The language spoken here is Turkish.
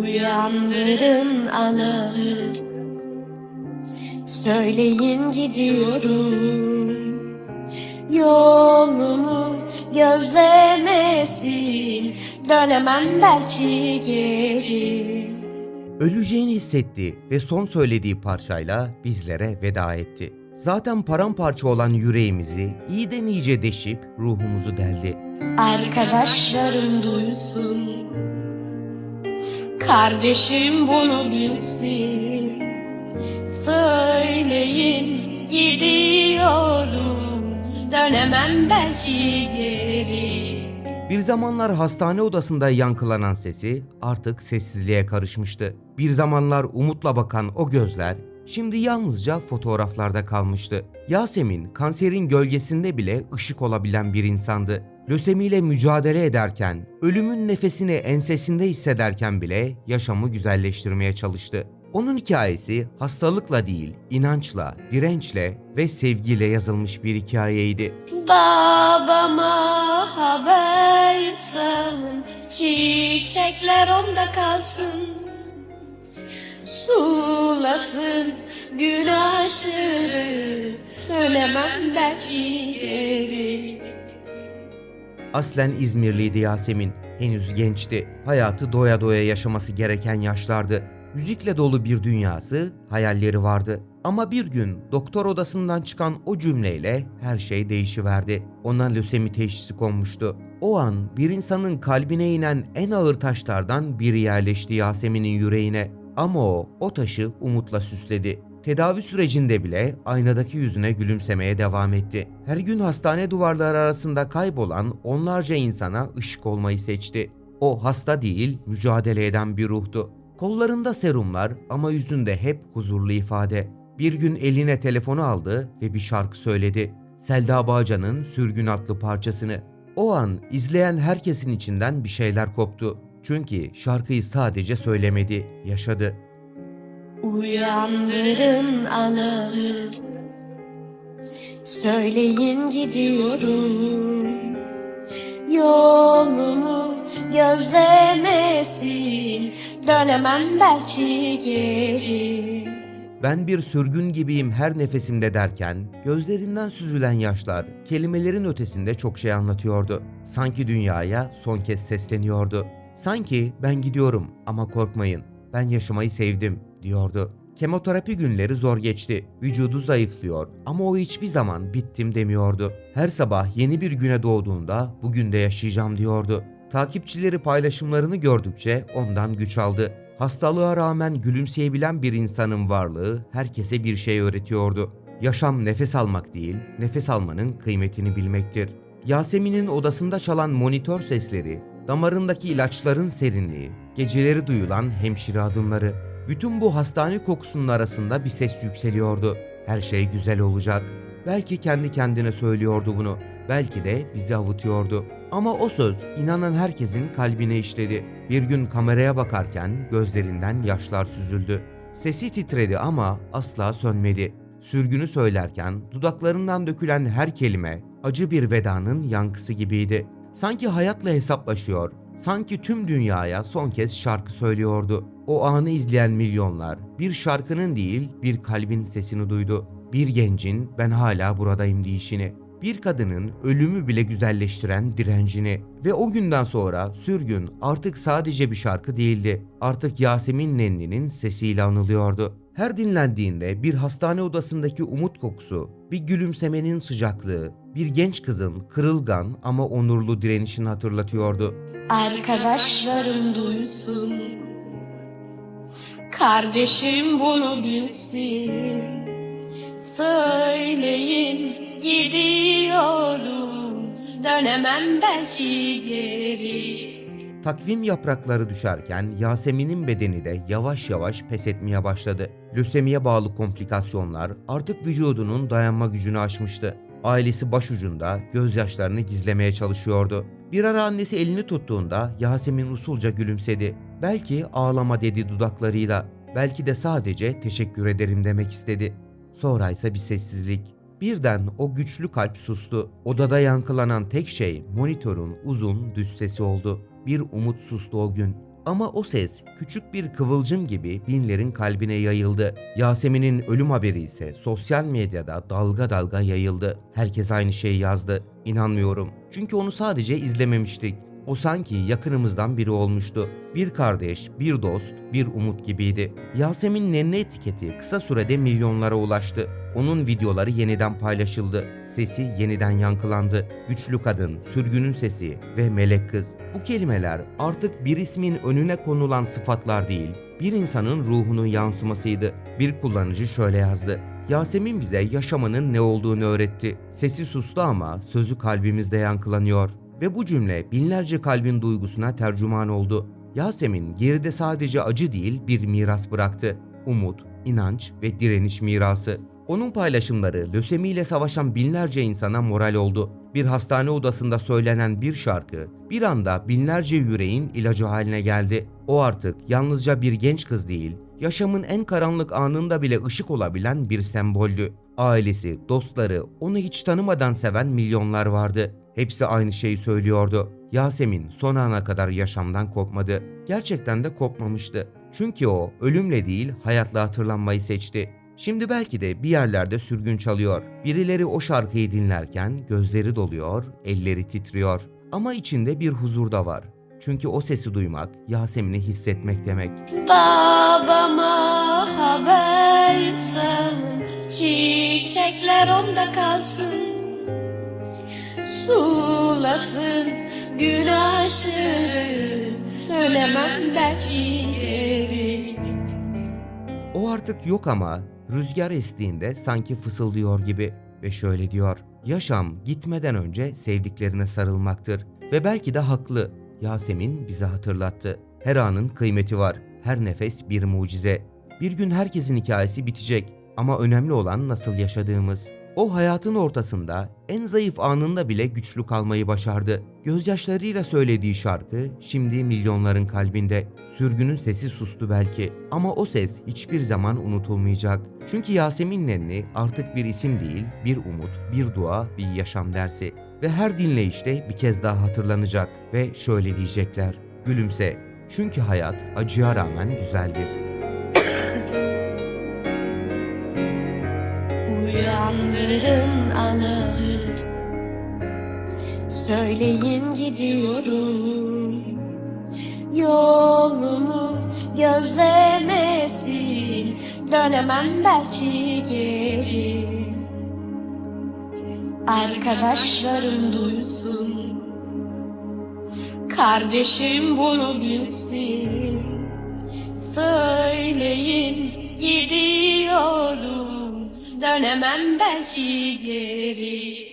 Uyandırın anamı Söyleyin gidiyorum. Yolumu gözlemesin Dönemem belki geri. Öleceğini hissetti ve son söylediği parçayla bizlere veda etti. Zaten paramparça olan yüreğimizi iyiden iyice deşip ruhumuzu deldi. Arkadaşlarım duysun Kardeşim bunu bilsin. Söyleyin gidiyorum. Dönemem belki geri. Bir zamanlar hastane odasında yankılanan sesi artık sessizliğe karışmıştı. Bir zamanlar umutla bakan o gözler şimdi yalnızca fotoğraflarda kalmıştı. Yasemin kanserin gölgesinde bile ışık olabilen bir insandı. Lösemiyle mücadele ederken, ölümün nefesini ensesinde hissederken bile yaşamı güzelleştirmeye çalıştı. Onun hikayesi hastalıkla değil, inançla, dirençle ve sevgiyle yazılmış bir hikayeydi. Babama haber salın Çiçekler onda kalsın Sulasın gün aşırı Dönemem belki geri Aslen İzmirliydi Yasemin. Henüz gençti. Hayatı doya doya yaşaması gereken yaşlardı. Müzikle dolu bir dünyası, hayalleri vardı. Ama bir gün doktor odasından çıkan o cümleyle her şey değişiverdi. Ona lösemi teşhisi konmuştu. O an bir insanın kalbine inen en ağır taşlardan biri yerleşti Yasemin'in yüreğine. Ama o, o taşı umutla süsledi. Tedavi sürecinde bile aynadaki yüzüne gülümsemeye devam etti. Her gün hastane duvarları arasında kaybolan onlarca insana ışık olmayı seçti. O hasta değil, mücadele eden bir ruhtu. Kollarında serumlar ama yüzünde hep huzurlu ifade. Bir gün eline telefonu aldı ve bir şarkı söyledi. Selda Bağcan'ın Sürgün adlı parçasını. O an izleyen herkesin içinden bir şeyler koptu. Çünkü şarkıyı sadece söylemedi, yaşadı. Uyandırın anamı Söyleyin gidiyorum Yolumu gözlemesin Dönemem belki geri Ben bir sürgün gibiyim her nefesimde derken gözlerinden süzülen yaşlar kelimelerin ötesinde çok şey anlatıyordu. Sanki dünyaya son kez sesleniyordu. Sanki ben gidiyorum ama korkmayın ben yaşamayı sevdim diyordu. Kemoterapi günleri zor geçti. Vücudu zayıflıyor ama o hiçbir zaman bittim demiyordu. Her sabah yeni bir güne doğduğunda bugün de yaşayacağım diyordu. Takipçileri paylaşımlarını gördükçe ondan güç aldı. Hastalığa rağmen gülümseyebilen bir insanın varlığı herkese bir şey öğretiyordu. Yaşam nefes almak değil, nefes almanın kıymetini bilmektir. Yasemin'in odasında çalan monitör sesleri, damarındaki ilaçların serinliği, geceleri duyulan hemşire adımları, bütün bu hastane kokusunun arasında bir ses yükseliyordu. Her şey güzel olacak. Belki kendi kendine söylüyordu bunu. Belki de bizi avutuyordu. Ama o söz inanan herkesin kalbine işledi. Bir gün kameraya bakarken gözlerinden yaşlar süzüldü. Sesi titredi ama asla sönmedi. Sürgünü söylerken dudaklarından dökülen her kelime acı bir vedanın yankısı gibiydi. Sanki hayatla hesaplaşıyor, sanki tüm dünyaya son kez şarkı söylüyordu. O anı izleyen milyonlar bir şarkının değil bir kalbin sesini duydu. Bir gencin ben hala buradayım deyişini. Bir kadının ölümü bile güzelleştiren direncini ve o günden sonra sürgün artık sadece bir şarkı değildi. Artık Yasemin Nenli'nin sesiyle anılıyordu. Her dinlendiğinde bir hastane odasındaki umut kokusu, bir gülümsemenin sıcaklığı, bir genç kızın kırılgan ama onurlu direnişini hatırlatıyordu. Arkadaşlarım duysun Kardeşim bunu bilsin Söyleyin gidiyorum Dönemem belki geri Takvim yaprakları düşerken Yasemin'in bedeni de yavaş yavaş pes etmeye başladı. Lösemiye bağlı komplikasyonlar artık vücudunun dayanma gücünü aşmıştı. Ailesi başucunda gözyaşlarını gizlemeye çalışıyordu. Bir ara annesi elini tuttuğunda Yasemin usulca gülümsedi. Belki ağlama dedi dudaklarıyla. Belki de sadece teşekkür ederim demek istedi. Sonra ise bir sessizlik. Birden o güçlü kalp sustu. Odada yankılanan tek şey monitörün uzun düz sesi oldu. Bir umut sustu o gün. Ama o ses küçük bir kıvılcım gibi binlerin kalbine yayıldı. Yasemin'in ölüm haberi ise sosyal medyada dalga dalga yayıldı. Herkes aynı şeyi yazdı. İnanmıyorum. Çünkü onu sadece izlememiştik. O sanki yakınımızdan biri olmuştu. Bir kardeş, bir dost, bir umut gibiydi. Yasemin Nenne etiketi kısa sürede milyonlara ulaştı. Onun videoları yeniden paylaşıldı. Sesi yeniden yankılandı. Güçlü kadın, sürgünün sesi ve melek kız. Bu kelimeler artık bir ismin önüne konulan sıfatlar değil, bir insanın ruhunun yansımasıydı. Bir kullanıcı şöyle yazdı. Yasemin bize yaşamanın ne olduğunu öğretti. Sesi sustu ama sözü kalbimizde yankılanıyor. Ve bu cümle binlerce kalbin duygusuna tercüman oldu. Yasemin geride sadece acı değil bir miras bıraktı. Umut, inanç ve direniş mirası. Onun paylaşımları lösemiyle savaşan binlerce insana moral oldu. Bir hastane odasında söylenen bir şarkı bir anda binlerce yüreğin ilacı haline geldi. O artık yalnızca bir genç kız değil, yaşamın en karanlık anında bile ışık olabilen bir semboldü. Ailesi, dostları, onu hiç tanımadan seven milyonlar vardı. Hepsi aynı şeyi söylüyordu. Yasemin son ana kadar yaşamdan kopmadı. Gerçekten de kopmamıştı. Çünkü o ölümle değil hayatla hatırlanmayı seçti. Şimdi belki de bir yerlerde sürgün çalıyor. Birileri o şarkıyı dinlerken gözleri doluyor, elleri titriyor. Ama içinde bir huzur da var. Çünkü o sesi duymak Yasemin'i hissetmek demek. Babama haber sal Çiçekler onda kalsın Sulasın gün aşırı Dönemem belki geri O artık yok ama rüzgar estiğinde sanki fısıldıyor gibi ve şöyle diyor. Yaşam gitmeden önce sevdiklerine sarılmaktır ve belki de haklı. Yasemin bize hatırlattı. Her anın kıymeti var. Her nefes bir mucize. Bir gün herkesin hikayesi bitecek ama önemli olan nasıl yaşadığımız. O hayatın ortasında en zayıf anında bile güçlü kalmayı başardı. Gözyaşlarıyla söylediği şarkı şimdi milyonların kalbinde. Sürgünün sesi sustu belki ama o ses hiçbir zaman unutulmayacak. Çünkü Yasemin Nenni artık bir isim değil, bir umut, bir dua, bir yaşam dersi. Ve her dinleyişte bir kez daha hatırlanacak ve şöyle diyecekler. Gülümse çünkü hayat acıya rağmen güzeldir. Uyandırın anamı Söyleyin gidiyorum. Yolumu gözlemesin. Dönemem belki geri. Arkadaşlarım duysun. Kardeşim bunu bilsin. Söyleyin gidiyorum Dönemem belki geri